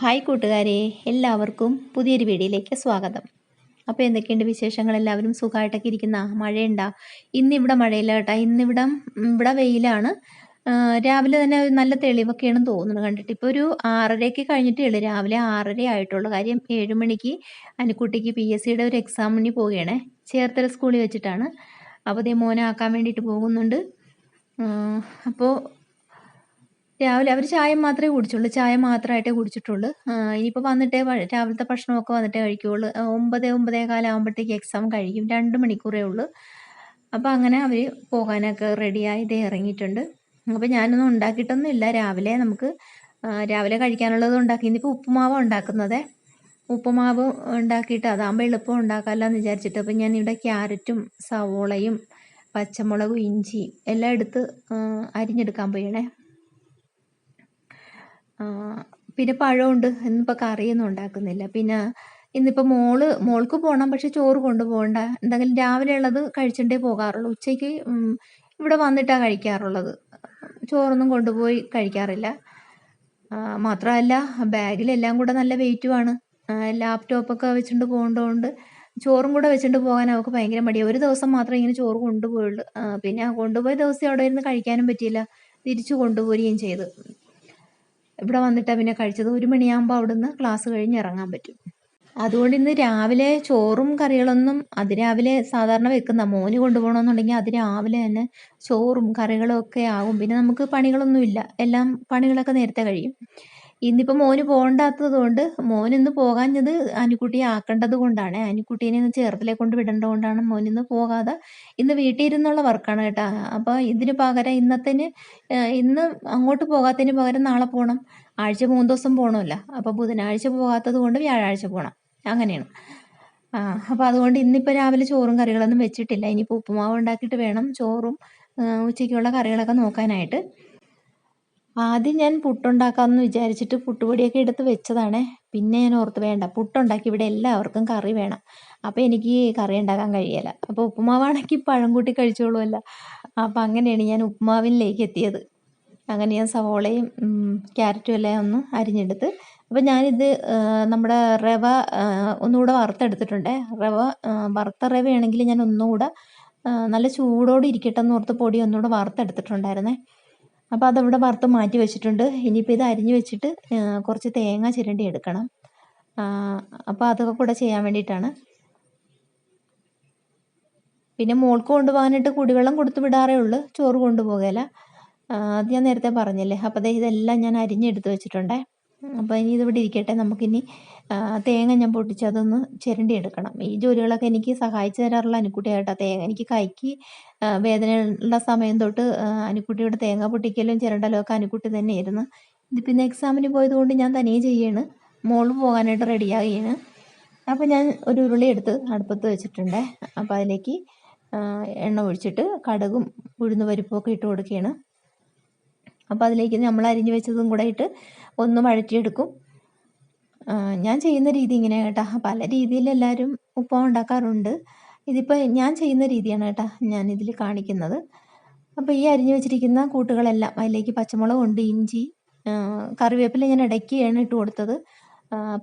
Hi കൂട്ടുകാരെ എല്ലാവർക്കും പുതിയൊരു വീഡിയോയിലേക്ക് സ്വാഗതം. അപ്പോൾ എന്തൊക്കെയുണ്ട് വിശേഷങ്ങൾ? എല്ലാവരും സുഖമായിട്ടൊക്കെ ഇരിക്കുന്ന? മഴയുണ്ടാ? ഇന്നിവിടെ മഴയില്ല കേട്ടോ. ഇന്നിവിടെ ഇവിടെ വെയിലാണ്. രാവിലെ തന്നെ നല്ല തെളിവൊക്കെയാണ് തോന്നുന്നത് കണ്ടിട്ട്. ഇപ്പോൾ ഒരു ആറരയ്ക്ക് കഴിഞ്ഞിട്ടേ ഉള്ളൂ. രാവിലെ ആറര ആയിട്ടുള്ളൂ. കാര്യം ഏഴ് മണിക്ക് അനുക്കുട്ടിക്ക് പി എസ് സിയുടെ ഒരു എക്സാമിന് പോവുകയാണ്. ചേർത്തല സ്കൂളിൽ വെച്ചിട്ടാണ്. അപ്പോൾ ദേ മോനെ ആക്കാൻ വേണ്ടിയിട്ട് പോകുന്നുണ്ട്. അപ്പോൾ രാവിലെ അവർ ചായ മാത്രമേ കുടിച്ചുള്ളൂ. ചായ മാത്രമായിട്ടേ കുടിച്ചിട്ടുള്ളൂ. ഇനിയിപ്പോൾ വന്നിട്ടേ രാവിലത്തെ ഭക്ഷണമൊക്കെ വന്നിട്ടേ കഴിക്കുകയുള്ളൂ ഒമ്പത് ഒമ്പതേ കാലാകുമ്പോഴത്തേക്ക് എക്സാം കഴിയും. രണ്ട് മണിക്കൂറേ ഉള്ളൂ. അപ്പോൾ അങ്ങനെ അവർ പോകാനൊക്കെ റെഡിയായി ഇതേ ഇറങ്ങിയിട്ടുണ്ട്. അപ്പോൾ ഞാനൊന്നും ഉണ്ടാക്കിയിട്ടൊന്നും ഇല്ല രാവിലെ നമുക്ക് രാവിലെ കഴിക്കാനുള്ളത് ഉണ്ടാക്കി. ഇന്നിപ്പോൾ ഉപ്പുമാവ് ഉണ്ടാക്കുന്നത്. ഉപ്പുമാവ് ഉണ്ടാക്കിയിട്ട് അതാകുമ്പോൾ എളുപ്പം ഉണ്ടാക്കാമല്ലോ എന്ന് വിചാരിച്ചിട്ട്. അപ്പോൾ ഞാൻ ഇവിടെ ക്യാരറ്റും സവോളയും പച്ചമുളകും ഇഞ്ചിയും എല്ലാം എടുത്ത് അരിഞ്ഞെടുക്കാൻ പോയണേ. പിന്നെ പഴമുണ്ട് ഇന്നിപ്പോൾ കറിയൊന്നും ഉണ്ടാക്കുന്നില്ല. പിന്നെ ഇന്നിപ്പോൾ മോൾ മോൾക്ക് പോകണം പക്ഷെ ചോറ് കൊണ്ടുപോകണ്ട. എന്തെങ്കിലും രാവിലെ ഉള്ളത് കഴിച്ചിട്ടേ പോകാറുള്ളൂ. ഉച്ചയ്ക്ക് ഇവിടെ വന്നിട്ടാണ് കഴിക്കാറുള്ളത്. ചോറൊന്നും കൊണ്ടുപോയി കഴിക്കാറില്ല. മാത്രമല്ല ബാഗിലെല്ലാം കൂടെ നല്ല വെയിറ്റുമാണ് ലാപ്ടോപ്പൊക്കെ വെച്ചിട്ട് പോകേണ്ടതുകൊണ്ട് ചോറും കൂടെ വെച്ചിട്ട് പോകാൻ അവൾക്ക് ഭയങ്കര മടിയാണ് ഒരു ദിവസം മാത്രമേ ഇങ്ങനെ ചോറ് കൊണ്ടുപോയുള്ളൂ. പിന്നെ കൊണ്ടുപോയ ദിവസം അവിടെ ഇരുന്ന് കഴിക്കാനും പറ്റിയില്ല. തിരിച്ചു കൊണ്ടുപോരുകയും ചെയ്തു. ഇവിടെ വന്നിട്ടാണ് പിന്നെ കഴിച്ചത്. ഒരു മണിയാകുമ്പോൾ അവിടുന്ന് ക്ലാസ് കഴിഞ്ഞ് ഇറങ്ങാൻ പറ്റും. അതുകൊണ്ട് ഇന്ന് രാവിലെ ചോറും കറികളൊന്നും അതിരാവിലെ സാധാരണ വെക്കുന്ന മോന് കൊണ്ടുപോകണമെന്നുണ്ടെങ്കിൽ അതിരാവിലെ തന്നെ ചോറും കറികളും ഒക്കെ ആകും. പിന്നെ നമുക്ക് പണികളൊന്നുമില്ല. എല്ലാം പണികളൊക്കെ നേരത്തെ കഴിയും. ഇന്നിപ്പോൾ മോന് പോകണ്ടാത്തത് കൊണ്ട് മോൻ ഇന്ന് പോകാഞ്ഞത് അനുക്കുട്ടിയെ ആക്കേണ്ടത് കൊണ്ടാണ്. അനുക്കുട്ടീനെ ഇന്ന് ചേർത്തലേ കൊണ്ട് വിടേണ്ടത് കൊണ്ടാണ് മോൻ ഇന്ന് പോകാതെ ഇന്ന് വീട്ടിൽ ഇരുന്നുള്ള വർക്കാണ് കേട്ടോ. അപ്പോൾ ഇതിന് പകരം ഇന്നത്തിന് ഇന്ന് അങ്ങോട്ട് പോകാത്തതിന് പകരം നാളെ പോകണം ആഴ്ച മൂന്ന് ദിവസം പോകണമല്ലോ അപ്പോൾ ബുധനാഴ്ച പോകാത്തത് കൊണ്ട് വ്യാഴാഴ്ച പോകണം അങ്ങനെയാണ്. ആ അപ്പോൾ അതുകൊണ്ട് ഇന്നിപ്പോൾ രാവിലെ ചോറും കറികളൊന്നും വെച്ചിട്ടില്ല. ഇനിയിപ്പോൾ ഉപ്പുമാവ് ഉണ്ടാക്കിയിട്ട് വേണം. ചോറും ഉച്ചയ്ക്കുള്ള കറികളൊക്കെ നോക്കാനായിട്ട്. ആദ്യം ഞാൻ പുട്ടുണ്ടാക്കാമെന്ന് വിചാരിച്ചിട്ട് പുട്ടുപൊടിയൊക്കെ എടുത്ത് വെച്ചതാണ്. പിന്നെ ഞാൻ ഓർത്ത് വേണ്ട പുട്ടുണ്ടാക്കി ഇവിടെ എല്ലാവർക്കും കറി വേണം. അപ്പോൾ എനിക്ക് കറി ഉണ്ടാക്കാൻ കഴിയില്ല. അപ്പോൾ ഉപ്പുമാവാണെങ്കിൽ പഴം കൂട്ടി കഴിച്ചോളുമല്ല അപ്പോൾ അങ്ങനെയാണ് ഞാൻ ഉപ്പുമാവിലേക്ക് എത്തിയത്. അങ്ങനെ ഞാൻ സവോളയും ക്യാരറ്റും എല്ലാം ഒന്ന് അരിഞ്ഞെടുത്ത് അപ്പോൾ ഞാനിത് നമ്മുടെ റവ ഒന്നുകൂടെ വറുത്തെടുത്തിട്ടുണ്ട്. റവ വറുത്ത റവയാണെങ്കിൽ ഞാൻ ഒന്നുകൂടെ നല്ല ചൂടോടെ ഇരിക്കട്ടെ എന്ന് ഓർത്ത് പൊടി ഒന്നുകൂടെ വറുത്തെടുത്തിട്ടുണ്ടായിരുന്നേ. അപ്പോൾ അതവിടെ വറുത്ത് മാറ്റി വെച്ചിട്ടുണ്ട്. ഇനിയിപ്പോൾ ഇത് അരിഞ്ഞ് വെച്ചിട്ട് കുറച്ച് തേങ്ങ ചിരണ്ടി എടുക്കണം. അപ്പോൾ അതൊക്കെ കൂടെ ചെയ്യാൻ വേണ്ടിയിട്ടാണ്. പിന്നെ മോൾക്ക് കൊണ്ടുപോകാനായിട്ട് കുടിവെള്ളം കൊടുത്തു വിടാറേ ഉള്ളൂ. ചോറ് കൊണ്ടുപോകല. അത് ഞാൻ നേരത്തെ പറഞ്ഞല്ലേ. അപ്പോൾ ഇതെല്ലാം ഞാൻ അരിഞ്ഞെടുത്ത് വെച്ചിട്ടുണ്ടേ. അപ്പോൾ ഇനി ഇതിവിടെ ഇരിക്കട്ടെ. നമുക്കിനി തേങ്ങ ഞാൻ പൊട്ടിച്ച് അതൊന്ന് ചിരണ്ടി എടുക്കണം. ഈ ജോലികളൊക്കെ എനിക്ക് സഹായിച്ചു തരാറുള്ള അനുക്കുട്ടിയായിട്ടാണ് തേങ്ങ എനിക്ക് കൈക്ക് വേദനയുള്ള സമയം തൊട്ട് അനുക്കുട്ടിയുടെ തേങ്ങ പൊട്ടിക്കലും ചിരണ്ടലും ഒക്കെ അനുക്കുട്ടി തന്നെയായിരുന്നു. ഇത് പിന്നെ എക്സാമിന് പോയതുകൊണ്ട് ഞാൻ തനിയെ ചെയ്യാണ്. മോൾ പോകാനായിട്ട് റെഡിയാകുകയാണ് അപ്പോൾ ഞാൻ ഒരു ഉരുളി എടുത്ത് അടുപ്പത്ത് വെച്ചിട്ടുണ്ട്. അപ്പോൾ അതിലേക്ക് എണ്ണ ഒഴിച്ചിട്ട് കടുകും ഉഴുന്ന് പരിപ്പൊക്കെ ഇട്ട് കൊടുക്കുകയാണ്. അപ്പോൾ അതിലേക്ക് നമ്മൾ അരിഞ്ഞു വെച്ചതും കൂടെ ഇട്ട് ഒന്ന് വഴറ്റിയെടുക്കും. ഞാൻ ചെയ്യുന്ന രീതി ഇങ്ങനെ കേട്ടോ. പല രീതിയിൽ എല്ലാവരും ഉപ്പുമാവ് ഉണ്ടാക്കാറുണ്ട്. ഇതിപ്പോൾ ഞാൻ ചെയ്യുന്ന രീതിയാണ് കേട്ടോ ഞാൻ ഇതിൽ കാണിക്കുന്നത്. അപ്പോൾ ഈ അരിഞ്ഞു വെച്ചിരിക്കുന്ന കൂട്ടുകളെല്ലാം അതിലേക്ക് പച്ചമുളകുണ്ട് ഇഞ്ചി കറിവേപ്പില ഞാൻ ഇടയ്ക്കാണ് ഇട്ട് കൊടുത്തത്.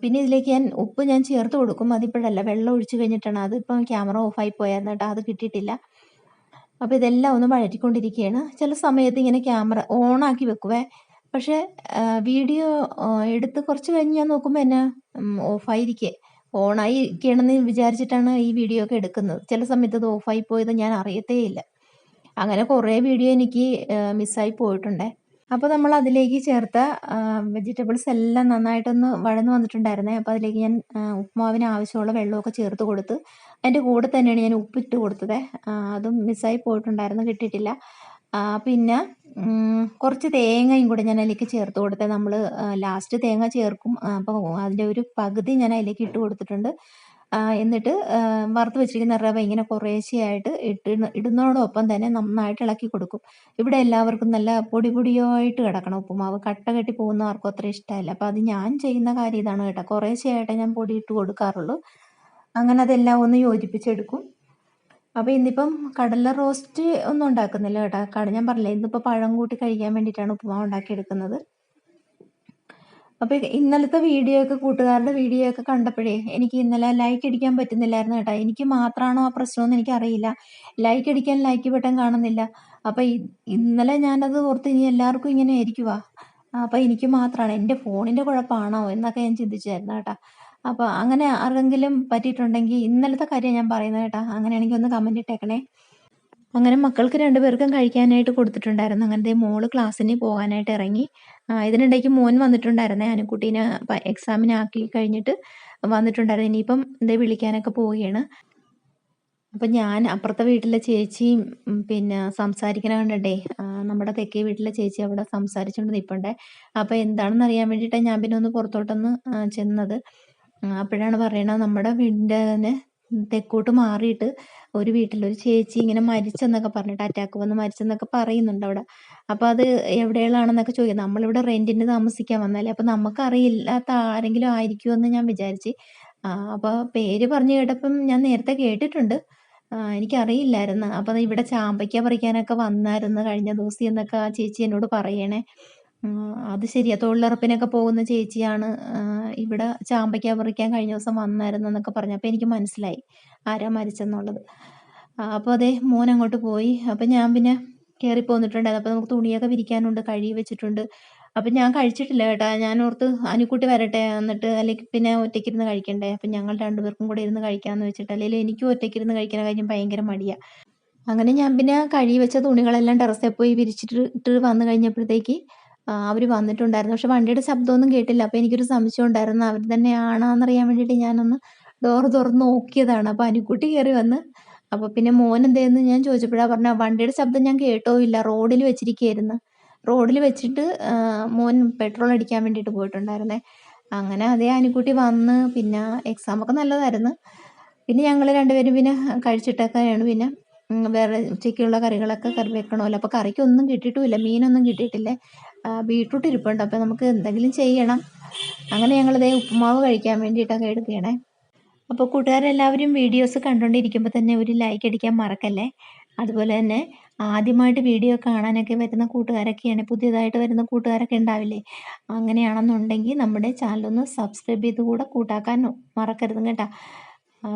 പിന്നെ ഇതിലേക്ക് ഞാൻ ഉപ്പ് ഞാൻ ചേർത്ത് കൊടുക്കും. അതിപ്പോഴല്ല വെള്ളം ഒഴിച്ചു കഴിഞ്ഞിട്ടാണ്. അതിപ്പം ക്യാമറ ഓഫായി പോയായിരുന്നു കേട്ടോ അത് കിട്ടിയിട്ടില്ല. അപ്പോൾ ഇതെല്ലാം ഒന്ന് വഴറ്റിക്കൊണ്ടിരിക്കുകയാണ്. ചില സമയത്ത് ഇങ്ങനെ ക്യാമറ ഓണാക്കി വെക്കുവേ പക്ഷേ വീഡിയോ എടുത്ത് കുറച്ച് കഴിഞ്ഞ് ഞാൻ നോക്കുമ്പോൾ എന്നാ ഓഫായിരിക്കേ. ഓണായി ഇരിക്കണമെന്ന് വിചാരിച്ചിട്ടാണ് ഈ വീഡിയോ ഒക്കെ എടുക്കുന്നത്. ചില സമയത്ത് അത് ഓഫായി പോയത് ഞാൻ അറിയത്തേ ഇല്ല അങ്ങനെ കുറേ വീഡിയോ എനിക്ക് മിസ്സായി പോയിട്ടുണ്ടേ. അപ്പോൾ നമ്മൾ അതിലേക്ക് ചേർത്ത വെജിറ്റബിൾസ് എല്ലാം നന്നായിട്ടൊന്ന് വഴന്ന് വന്നിട്ടുണ്ടായിരുന്നേ. അപ്പോൾ അതിലേക്ക് ഞാൻ ഉപ്പുമാവിന് ആവശ്യമുള്ള വെള്ളമൊക്കെ ചേർത്ത് കൊടുത്ത് അതിന്റെ കൂടെ തന്നെയാണ് ഞാൻ ഉപ്പിട്ട് കൊടുത്തത്. അതും മിസ്സായി പോയിട്ടുണ്ടായിരുന്നു കിട്ടിയിട്ടില്ല. പിന്നെ കുറച്ച് തേങ്ങയും കൂടെ ഞാൻ അതിലേക്ക് ചേർത്ത് കൊടുത്തത് നമ്മൾ ലാസ്റ്റ് തേങ്ങ ചേർക്കും. അപ്പോൾ അതിന്റെ ഒരു പകുതി ഞാൻ അതിലേക്ക് ഇട്ട് കൊടുത്തിട്ടുണ്ട്. എന്നിട്ട് വറുത്ത് വെച്ചിരിക്കുന്ന റവ ഇങ്ങനെ കുറേശ്ശെയായിട്ട് ഇട്ട് ഇടുന്നതോടൊപ്പം തന്നെ നന്നായിട്ട് ഇളക്കി കൊടുക്കും. ഇവിടെ എല്ലാവർക്കും നല്ല പൊടി പൊടിയായിട്ട് കിടക്കണം ഉപ്പുമാവ്. കട്ട കെട്ടി പോകുന്ന ആർക്കും അത്ര ഇഷ്ടമല്ല. അപ്പോൾ അത് ഞാൻ ചെയ്യുന്ന കാര്യം ഇതാണ് കേട്ടോ. കുറേശ്ശെയായിട്ട് ഞാൻ പൊടി ഇട്ട് കൊടുക്കാറുള്ളൂ. അങ്ങനെ അതെല്ലാം ഒന്ന് യോജിപ്പിച്ചെടുക്കും. അപ്പോൾ ഇന്നിപ്പം കടല റോസ്റ്റ് ഒന്നും ഉണ്ടാക്കുന്നില്ല കേട്ടോ. കട ഞാൻ പറഞ്ഞില്ല ഇന്നിപ്പോൾ പഴം കൂട്ടി കഴിക്കാൻ വേണ്ടിയിട്ടാണ് ഉപ്പുമാവ് ഉണ്ടാക്കിയെടുക്കുന്നത്. അപ്പോൾ ഇന്നലത്തെ വീഡിയോ ഒക്കെ കൂട്ടുകാരുടെ വീഡിയോ ഒക്കെ കണ്ടപ്പോഴേ എനിക്ക് ഇന്നലെ ലൈക്ക് അടിക്കാൻ പറ്റുന്നില്ലായിരുന്നു കേട്ടോ. എനിക്ക് മാത്രമാണോ ആ പ്രശ്നം പ്രശ്നമെന്ന് എനിക്കറിയില്ല ലൈക്ക് അടിക്കാൻ ലൈക്ക് ബട്ടൺ കാണുന്നില്ല. അപ്പോൾ ഇന്നലെ ഞാനത് ഓർത്ത് ഇനി എല്ലാവർക്കും ഇങ്ങനെ ആയിരിക്കുവാ. അപ്പോൾ എനിക്ക് മാത്രമാണ് എന്റെ ഫോണിന്റെ കുഴപ്പമാണോ എന്നൊക്കെ ഞാൻ ചിന്തിച്ചായിരുന്നു കേട്ടോ. അപ്പോൾ അങ്ങനെ ആർക്കെങ്കിലും പറ്റിയിട്ടുണ്ടെങ്കിൽ ഇന്നലത്തെ കാര്യം ഞാൻ പറയുന്നത് കേട്ടോ. അങ്ങനെയാണെങ്കിൽ ഒന്ന് കമന്റ് ഇട്ടേക്കണേ. അങ്ങനെ മക്കൾക്ക് രണ്ടുപേർക്കും കഴിക്കാനായിട്ട് കൊടുത്തിട്ടുണ്ടായിരുന്നു. അങ്ങനത്തെ മോൾ ക്ലാസ്സിന് പോകാനായിട്ട് ഇറങ്ങി. ഇതിനിടയ്ക്ക് മോൻ വന്നിട്ടുണ്ടായിരുന്നേ. അനുക്കുട്ടീനെ എക്സാമിനാക്കി കഴിഞ്ഞിട്ട് വന്നിട്ടുണ്ടായിരുന്നു. ഇനിയിപ്പം എന്തേ വിളിക്കാനൊക്കെ പോവുകയാണ്. അപ്പം ഞാൻ അപ്പുറത്തെ വീട്ടിലെ ചേച്ചിയും പിന്നെ സംസാരിക്കണ കണ്ടേ നമ്മുടെ തെക്കേ വീട്ടിലെ ചേച്ചി അവിടെ സംസാരിച്ചുകൊണ്ട് നിൽപ്പുണ്ടേ അപ്പോൾ എന്താണെന്ന് അറിയാൻ വേണ്ടിയിട്ടാണ് ഞാൻ പിന്നെ ഒന്ന് പുറത്തോട്ടൊന്ന് ചെന്നത്. അപ്പോഴാണ് പറയണത് നമ്മുടെ വീടിന്റെ തന്നെ തെക്കോട്ട് മാറിയിട്ട് ഒരു വീട്ടിൽ ഒരു ചേച്ചി ഇങ്ങനെ മരിച്ചെന്നൊക്കെ പറഞ്ഞിട്ട് അറ്റാക്ക് വന്ന് മരിച്ചെന്നൊക്കെ പറയുന്നുണ്ട് അവിടെ. അപ്പോൾ അത് എവിടെയുള്ളതാണെന്നൊക്കെ ചോദിക്കും. നമ്മളിവിടെ റെന്റിന് താമസിക്കാൻ വന്നാലേ അപ്പോൾ നമുക്കറിയില്ലാത്ത ആരെങ്കിലും ആയിരിക്കുമെന്ന് ഞാൻ വിചാരിച്ച്. അപ്പോൾ പേര് പറഞ്ഞു കേട്ടപ്പം ഞാൻ നേരത്തെ കേട്ടിട്ടുണ്ട്. എനിക്കറിയില്ലായിരുന്നു. അപ്പോൾ ഇവിടെ ചാമ്പയ്ക്ക പറിക്കാനൊക്കെ വന്നായിരുന്നു കഴിഞ്ഞ ദിവസം എന്നൊക്കെ ആ ചേച്ചി എന്നോട് പറയണേ. അത് ശരിയാ. തൊഴിലുറപ്പിനൊക്കെ പോകുന്ന ചേച്ചിയാണ് ഇവിടെ ചാമ്പയ്ക്ക പറിക്കാൻ കഴിഞ്ഞ ദിവസം വന്നായിരുന്നു എന്നൊക്കെ പറഞ്ഞു. അപ്പോൾ എനിക്ക് മനസ്സിലായി ആരാ മരിച്ചെന്നുള്ളത്. അപ്പോൾ അതേ മോൻ അങ്ങോട്ട് പോയി. അപ്പോൾ ഞാൻ പിന്നെ കയറി പോന്നിട്ടുണ്ടായിരുന്നു. അപ്പോൾ നമുക്ക് തുണിയൊക്കെ വിരിക്കാനുണ്ട് കഴുകി വെച്ചിട്ടുണ്ട്. അപ്പം ഞാൻ കഴിച്ചിട്ടില്ല കേട്ടാ. ഞാൻ ഓർത്ത് അനുക്കുട്ടി വരട്ടെ എന്നിട്ട് അല്ലെങ്കിൽ പിന്നെ ഒറ്റയ്ക്കിരുന്ന് കഴിക്കണ്ടേ? അപ്പം ഞങ്ങൾ രണ്ടുപേർക്കും കൂടെ ഇരുന്ന് കഴിക്കാമെന്ന് വെച്ചിട്ട് അല്ലെങ്കിൽ എനിക്കും ഒറ്റയ്ക്കിരുന്ന് കഴിക്കുന്ന കാര്യം ഭയങ്കര മടിയാ. അങ്ങനെ ഞാൻ പിന്നെ കഴുകി വെച്ച തുണികളെല്ലാം ടെറസിൽ പോയി വിരിച്ചിട്ട് വന്നു കഴിഞ്ഞപ്പോഴത്തേക്ക് അവർ വന്നിട്ടുണ്ടായിരുന്നു. പക്ഷെ വണ്ടിയുടെ ശബ്ദമൊന്നും കേട്ടില്ല. അപ്പോൾ എനിക്കൊരു സംശയം ഉണ്ടായിരുന്നു. അവർ തന്നെയാണോ എന്നറിയാൻ വേണ്ടിയിട്ട് ഞാനൊന്ന് ഡോർ തുറന്ന് നോക്കിയതാണ്. അപ്പോൾ അനുക്കുട്ടി കയറി വന്ന് അപ്പോൾ പിന്നെ മോൻ എന്തേന്ന് ഞാൻ ചോദിച്ചപ്പോഴാണ് പറഞ്ഞ വണ്ടിയുടെ ശബ്ദം ഞാൻ കേട്ടോ ഇല്ല. റോഡിൽ വെച്ചിരിക്കുകയായിരുന്നു റോഡിൽ വെച്ചിട്ട് മോൻ പെട്രോൾ അടിക്കാൻ വേണ്ടിയിട്ട് പോയിട്ടുണ്ടായിരുന്നേ. അങ്ങനെ അതേ അനുക്കുട്ടി വന്ന് പിന്നെ എക്സാമൊക്കെ നല്ലതായിരുന്നു. പിന്നെ ഞങ്ങൾ രണ്ടുപേരും പിന്നെ കഴിച്ചിട്ടൊക്കെയാണ് പിന്നെ വേറെ ഉച്ചയ്ക്കുള്ള കറികളൊക്കെ കറി വെക്കണമല്ലോ. അപ്പോൾ കറിക്കൊന്നും കിട്ടിയിട്ടുമില്ല. മീനൊന്നും കിട്ടിയിട്ടില്ല? ബീട്രൂട്ട് ഇരിപ്പുണ്ട്. അപ്പോൾ നമുക്ക് എന്തെങ്കിലും ചെയ്യണം. അങ്ങനെ ഞങ്ങളിതേ ഉപ്പുമാവ് കഴിക്കാൻ വേണ്ടിയിട്ടൊക്കെ എടുക്കുകയാണേ. അപ്പോൾ കൂട്ടുകാരെല്ലാവരും വീഡിയോസ് കണ്ടുകൊണ്ടിരിക്കുമ്പോൾ തന്നെ ഒരു ലൈക്ക് അടിക്കാൻ മറക്കല്ലേ? അതുപോലെ തന്നെ ആദ്യമായിട്ട് വീഡിയോ കാണാനൊക്കെ വരുന്ന കൂട്ടുകാരൊക്കെയാണ് പുതിയതായിട്ട് വരുന്ന കൂട്ടുകാരൊക്കെ ഉണ്ടാവില്ലേ? അങ്ങനെയാണെന്നുണ്ടെങ്കിൽ നമ്മുടെ ചാനലൊന്ന് സബ്സ്ക്രൈബ് ചെയ്ത് കൂടെ കൂട്ടാക്കാൻ മറക്കരുത് കേട്ടോ.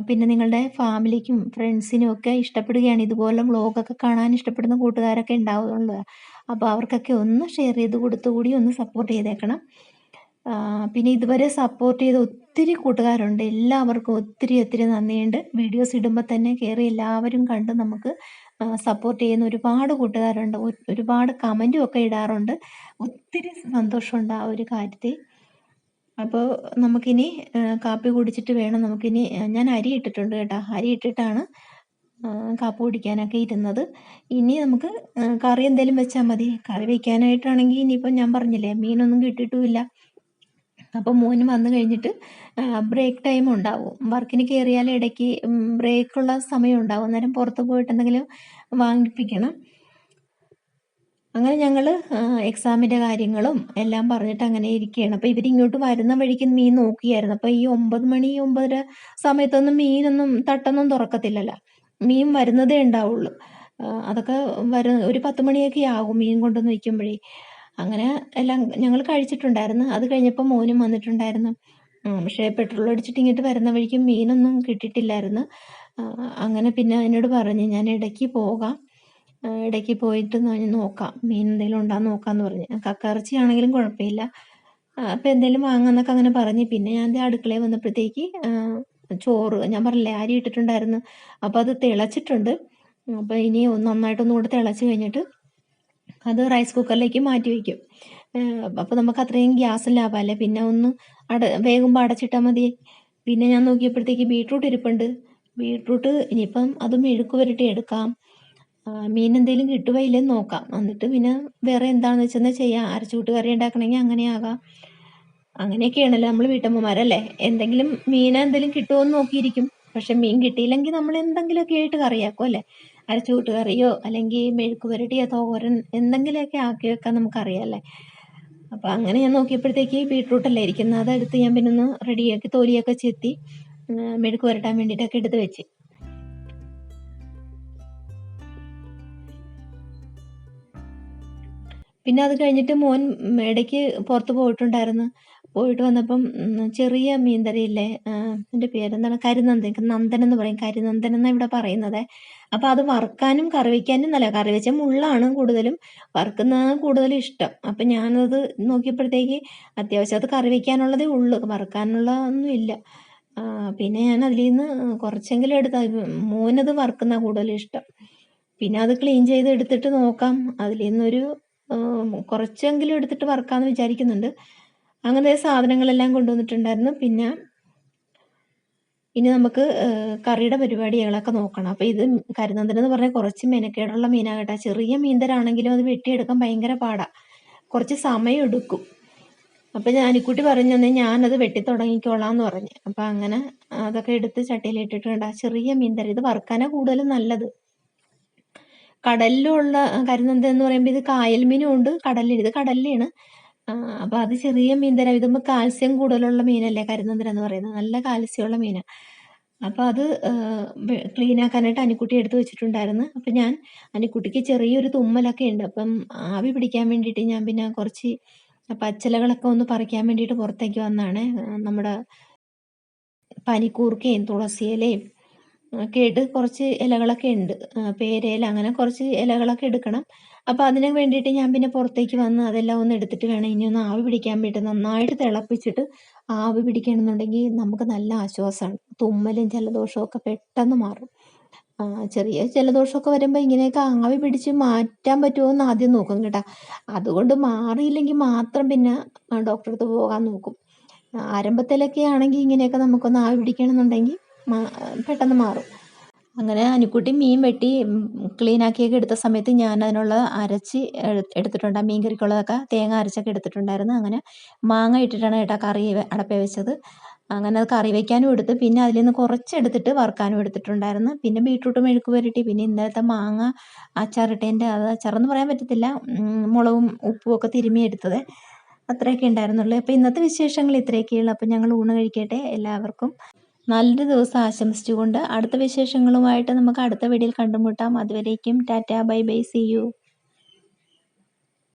പിന്നെ നിങ്ങളുടെ ഫാമിലിക്കും ഫ്രണ്ട്സിനും ഒക്കെ ഇഷ്ടപ്പെടുകയാണ്. ഇതുപോലെ വ്ളോഗൊക്കെ കാണാൻ ഇഷ്ടപ്പെടുന്ന കൂട്ടുകാരൊക്കെ ഉണ്ടാവുള്ളൂ അപ്പോൾ അവർക്കൊക്കെ ഒന്ന് ഷെയർ ചെയ്ത് കൊടുത്തുകൂടി ഒന്ന് സപ്പോർട്ട് ചെയ്തേക്കണം. പിന്നെ ഇതുവരെ സപ്പോർട്ട് ചെയ്ത ഒത്തിരി കൂട്ടുകാരുണ്ട്. എല്ലാവർക്കും ഒത്തിരി ഒത്തിരി നന്ദിയുണ്ട്. വീഡിയോസ് ഇടുമ്പോൾ തന്നെ കയറി എല്ലാവരും കണ്ട് നമുക്ക് സപ്പോർട്ട് ചെയ്യുന്ന ഒരുപാട് കൂട്ടുകാരുണ്ട്. ഒരുപാട് കമന്റും ഒക്കെ ഇടാറുണ്ട്. ഒത്തിരി സന്തോഷമുണ്ട് ആ ഒരു കാര്യത്തിൽ. അപ്പോൾ നമുക്കിനി കാപ്പി കുടിച്ചിട്ട് വേണം നമുക്കിനി ഞാൻ അരി ഇട്ടിട്ടുണ്ട് കേട്ടോ. അരി ഇട്ടിട്ടാണ് കാപ്പി കുടിക്കാനൊക്കെ ഇരുന്നത്. ഇനി നമുക്ക് കറി എന്തെങ്കിലും വെച്ചാൽ മതി. കറി വയ്ക്കാനായിട്ടാണെങ്കിൽ ഇനിയിപ്പം ഞാൻ പറഞ്ഞില്ലേ മീനൊന്നും കിട്ടിയിട്ടുമില്ല അപ്പോൾ മോന് വന്നു കഴിഞ്ഞിട്ട് ബ്രേക്ക് ടൈം ഉണ്ടാവും. വർക്കിന് കയറിയാൽ ഇടയ്ക്ക് ബ്രേക്കുള്ള സമയം ഉണ്ടാവും. അന്നേരം പുറത്ത് പോയിട്ട് എന്തെങ്കിലും വാങ്ങിപ്പിക്കണം. അങ്ങനെ ഞങ്ങൾ എക്സാമിന്റെ കാര്യങ്ങളും എല്ലാം പറഞ്ഞിട്ട് അങ്ങനെ ഇരിക്കുകയാണ്. അപ്പോൾ ഇവരിങ്ങോട്ട് വരുന്ന വഴിക്ക് മീൻ നോക്കിയായിരുന്നു. അപ്പോൾ ഈ ഒമ്പത് മണി ഒമ്പതര സമയത്തൊന്നും മീനൊന്നും തട്ടൊന്നും തുറക്കത്തില്ലല്ലോ. മീൻ വരുന്നതേ ഉണ്ടാവുള്ളൂ. അതൊക്കെ വര ഒരു പത്ത് മണിയൊക്കെ ആകും മീൻ കൊണ്ടുവന്ന് വയ്ക്കുമ്പോഴേ. അങ്ങനെ എല്ലാം ഞങ്ങൾ കഴിച്ചിട്ടുണ്ടായിരുന്നു. അത് കഴിഞ്ഞപ്പോൾ മോനും വന്നിട്ടുണ്ടായിരുന്നു. പക്ഷേ പെട്രോൾ അടിച്ചിട്ട് ഇങ്ങോട്ട് വരുന്ന വഴിക്കും മീനൊന്നും കിട്ടിയിട്ടില്ലായിരുന്നു. അങ്ങനെ പിന്നെ എന്നോട് പറഞ്ഞു ഞാൻ ഇടയ്ക്ക് പോകാം. ഇടയ്ക്ക് പോയിട്ട് നോക്കാം. മീൻ എന്തെങ്കിലും ഉണ്ടാന്ന് നോക്കാമെന്ന് പറഞ്ഞു. കക്കയിറച്ചി ആണെങ്കിലും കുഴപ്പമില്ല. അപ്പോൾ എന്തെങ്കിലും വാങ്ങാമെന്നൊക്കെ അങ്ങനെ പറഞ്ഞ്. പിന്നെ ഞാൻ അടുക്കളയിൽ വന്നപ്പോഴത്തേക്ക് ചോറ് ഞാൻ പറഞ്ഞില്ലേ അരി ഇട്ടിട്ടുണ്ടായിരുന്നു. അപ്പോൾ അത് തിളച്ചിട്ടുണ്ട്. അപ്പോൾ ഇനി ഒന്ന് നന്നായിട്ടൊന്നും കൂടെ തിളച്ച് കഴിഞ്ഞിട്ട് അത് റൈസ് കുക്കറിലേക്ക് മാറ്റി വയ്ക്കും. അപ്പോൾ നമുക്ക് അത്രയും ഗ്യാസ് ലാഭമല്ലേ? പിന്നെ ഒന്ന് അട വേകുമ്പോൾ അടച്ചിട്ടാൽ മതി. പിന്നെ ഞാൻ നോക്കിയപ്പോഴത്തേക്ക് ബീട്രൂട്ട് ഇരിപ്പുണ്ട്. ബീട്രൂട്ട് ഇനിയിപ്പം അത് മെഴുക്ക് പുരട്ടി എടുക്കാം. മീൻ എന്തെങ്കിലും കിട്ടുകയില്ലെന്ന് നോക്കാം. എന്നിട്ട് പിന്നെ വേറെ എന്താണെന്ന് വെച്ചാൽ ചെയ്യാം. അരച്ചുകൂട്ട് കറി ഉണ്ടാക്കണമെങ്കിൽ അങ്ങനെ ആകാം അങ്ങനെയൊക്കെയാണല്ലോ നമ്മൾ വീട്ടമ്മമാരല്ലേ? എന്തെങ്കിലും മീൻ എന്തെങ്കിലും കിട്ടുമോ എന്ന് നോക്കിയിരിക്കും. പക്ഷെ മീൻ കിട്ടിയില്ലെങ്കിൽ നമ്മൾ എന്തെങ്കിലുമൊക്കെ ആയിട്ട് കറിയാക്കും അല്ലേ? അരച്ചുകൂട്ട് കറിയോ അല്ലെങ്കിൽ മെഴുക്ക് പുരട്ടിയോ തോരൻ എന്തെങ്കിലുമൊക്കെ ആക്കി വെക്കാൻ നമുക്കറിയാമല്ലേ അപ്പോൾ അങ്ങനെ ഞാൻ നോക്കിയപ്പോഴത്തേക്ക് ബീട്രൂട്ടല്ലേ ഇരിക്കുന്നത്. അതെടുത്ത് ഞാൻ പിന്നെ ഒന്ന് റെഡിയാക്കി തോലിയൊക്കെ ചെത്തി മെഴുക്ക് പുരട്ടാൻ വേണ്ടിയിട്ടൊക്കെ എടുത്ത് വെച്ച്. പിന്നെ അത് കഴിഞ്ഞിട്ട് മോൻ മേടയ്ക്ക് പുറത്ത് പോയിട്ടുണ്ടായിരുന്നു. പോയിട്ട് വന്നപ്പം ചെറിയ മീൻതരയില്ലേ എന്റെ പേരെന്താണ്? കരിനന്ദൻ നന്ദൻ എന്ന് പറയും. കരിനന്ദൻ എന്നാണ് ഇവിടെ പറയുന്നത്. അപ്പോൾ അത് വറുക്കാനും കറി വയ്ക്കാനും നല്ല കറി വെച്ച മുള്ളാണ് കൂടുതലും. വറുക്കുന്നതാണ് കൂടുതലും ഇഷ്ടം. അപ്പം ഞാനത് നോക്കിയപ്പോഴത്തേക്ക് അത്യാവശ്യം അത് കറി വയ്ക്കാനുള്ളതേ ഉള്ളൂ. വറുക്കാനുള്ള ഒന്നും ഇല്ല പിന്നെ ഞാൻ അതിൽ നിന്ന് കുറച്ചെങ്കിലും എടുത്ത മോനത് വറുക്കുന്ന കൂടുതലും ഇഷ്ടം. പിന്നെ അത് ക്ലീൻ ചെയ്ത് എടുത്തിട്ട് നോക്കാം. അതിൽ നിന്നൊരു കുറച്ചെങ്കിലും എടുത്തിട്ട് വറുക്കാമെന്ന് വിചാരിക്കുന്നുണ്ട്. അങ്ങനത്തെ സാധനങ്ങളെല്ലാം കൊണ്ടുവന്നിട്ടുണ്ടായിരുന്നു. പിന്നെ ഇനി നമുക്ക് കറിയുടെ പരിപാടികളൊക്കെ നോക്കണം. അപ്പോൾ ഇത് കരിനന്ദനം എന്ന് പറഞ്ഞാൽ കുറച്ച് മെനക്കേടുള്ള മീനാകട്ടെ ചെറിയ മീന്തരാണെങ്കിലും അത് വെട്ടിയെടുക്കാൻ ഭയങ്കര പാടാണ് കുറച്ച് സമയം എടുക്കും. അപ്പോൾ ഞാനിക്കുട്ടി പറഞ്ഞു തന്നെ ഞാനത് വെട്ടി തുടങ്ങിക്കോളാം എന്ന് പറഞ്ഞു. അപ്പം അങ്ങനെ അതൊക്കെ എടുത്ത് ചട്ടിയിലിട്ടിട്ടുണ്ട്. ആ ചെറിയ മീൻതര ഇത് വറുക്കാനാണ് കൂടുതലും നല്ലത്. കടലിലുള്ള കരിനന്ദൻ എന്ന് പറയുമ്പോൾ ഇത് കായൽ മീനും ഉണ്ട് കടലിൽ ഇത് കടലിലാണ്. അപ്പോൾ അത് ചെറിയ മീൻ തരാം ഇതുമ്പോ കാൽസ്യം കൂടുതലുള്ള മീനല്ലേ കരിനന്ദൻ എന്ന് പറയുന്നത്? നല്ല കാൽസ്യമുള്ള മീനാ. അപ്പൊ അത് ക്ലീൻ ആക്കാനായിട്ട് അനിക്കുട്ടി എടുത്തു വെച്ചിട്ടുണ്ടായിരുന്നു. അപ്പൊ ഞാൻ അനിക്കുട്ടിക്ക് ചെറിയൊരു തുമ്മലൊക്കെ ഉണ്ട്. അപ്പം ആവി പിടിക്കാൻ വേണ്ടിയിട്ട് ഞാൻ പിന്നെ കുറച്ച് പച്ചിലകളൊക്കെ ഒന്ന് പറിക്കാൻ വേണ്ടിയിട്ട് പുറത്തേക്ക് വന്നാണ്. നമ്മുടെ പനിക്കൂർക്കയും തുളസിയിലയും കേട്ട് കുറച്ച് ഇലകളൊക്കെ ഉണ്ട്. പേരയില അങ്ങനെ കുറച്ച് ഇലകളൊക്കെ എടുക്കണം. അപ്പോൾ അതിന് വേണ്ടിയിട്ട് ഞാൻ പിന്നെ പുറത്തേക്ക് വന്ന് അതെല്ലാം ഒന്ന് എടുത്തിട്ട് വേണം ഇനി ഒന്ന് ആവി പിടിക്കാൻ വേണ്ടി നന്നായിട്ട് തിളപ്പിച്ചിട്ട് ആവി പിടിക്കണമെന്നുണ്ടെങ്കിൽ നമുക്ക് നല്ല ആശ്വാസമാണ്. തുമ്മലും ജലദോഷവും ഒക്കെ പെട്ടെന്ന് മാറും. ചെറിയ ജലദോഷമൊക്കെ വരുമ്പോൾ ഇങ്ങനെയൊക്കെ ആവി പിടിച്ച് മാറ്റാൻ പറ്റുമോ എന്ന് ആദ്യം നോക്കും കേട്ടാ. അതുകൊണ്ട് മാറിയില്ലെങ്കിൽ മാത്രം പിന്നെ ഡോക്ടറെ അടുത്ത് പോകാൻ നോക്കും. ആരംഭത്തിലൊക്കെ ആണെങ്കിൽ ഇങ്ങനെയൊക്കെ നമുക്കൊന്ന് ആവി പിടിക്കണമെന്നുണ്ടെങ്കിൽ പെട്ടെന്ന് മാറും. അങ്ങനെ അനുക്കുട്ടി മീൻ വെട്ടി ക്ലീനാക്കിയൊക്കെ എടുത്ത സമയത്ത് ഞാൻ അതിനുള്ള അരച്ച് എടുത്തിട്ടുണ്ട്. മീൻ കറിക്കുള്ളതൊക്കെ തേങ്ങ അരച്ചൊക്കെ എടുത്തിട്ടുണ്ടായിരുന്നു. അങ്ങനെ മാങ്ങ ഇട്ടിട്ടാണ് ഏട്ടാ കറി അടപ്പേ വെച്ചത്. അങ്ങനെ അത് കറി വയ്ക്കാനും എടുത്ത്. പിന്നെ അതിൽ നിന്ന് കുറച്ചെടുത്തിട്ട് വറുക്കാനും എടുത്തിട്ടുണ്ടായിരുന്നു. പിന്നെ ബീട്രൂട്ട് മെഴുക്ക് പുരട്ടി. പിന്നെ ഇന്നലത്തെ മാങ്ങ അച്ചാറിട്ടതിന്റെ അത് അച്ചാറെന്ന് പറയാൻ പറ്റത്തില്ല. മുളകും ഉപ്പും ഒക്കെ തിരുമ്മി എടുത്തത്. അത്രയൊക്കെ ഉണ്ടായിരുന്നുള്ളൂ. അപ്പോൾ ഇന്നത്തെ വിശേഷങ്ങൾ ഇത്രയൊക്കെയുള്ളൂ. അപ്പോൾ ഞങ്ങൾ ഊണ് കഴിക്കട്ടെ. എല്ലാവർക്കും നല്ലൊരു ദിവസം ആശംസിച്ചുകൊണ്ട് അടുത്ത വിശേഷങ്ങളുമായിട്ട് നമുക്ക് അടുത്ത വീഡിയോയിൽ കണ്ടുമുട്ടാം. അതുവരേക്കും tata bye bye see you.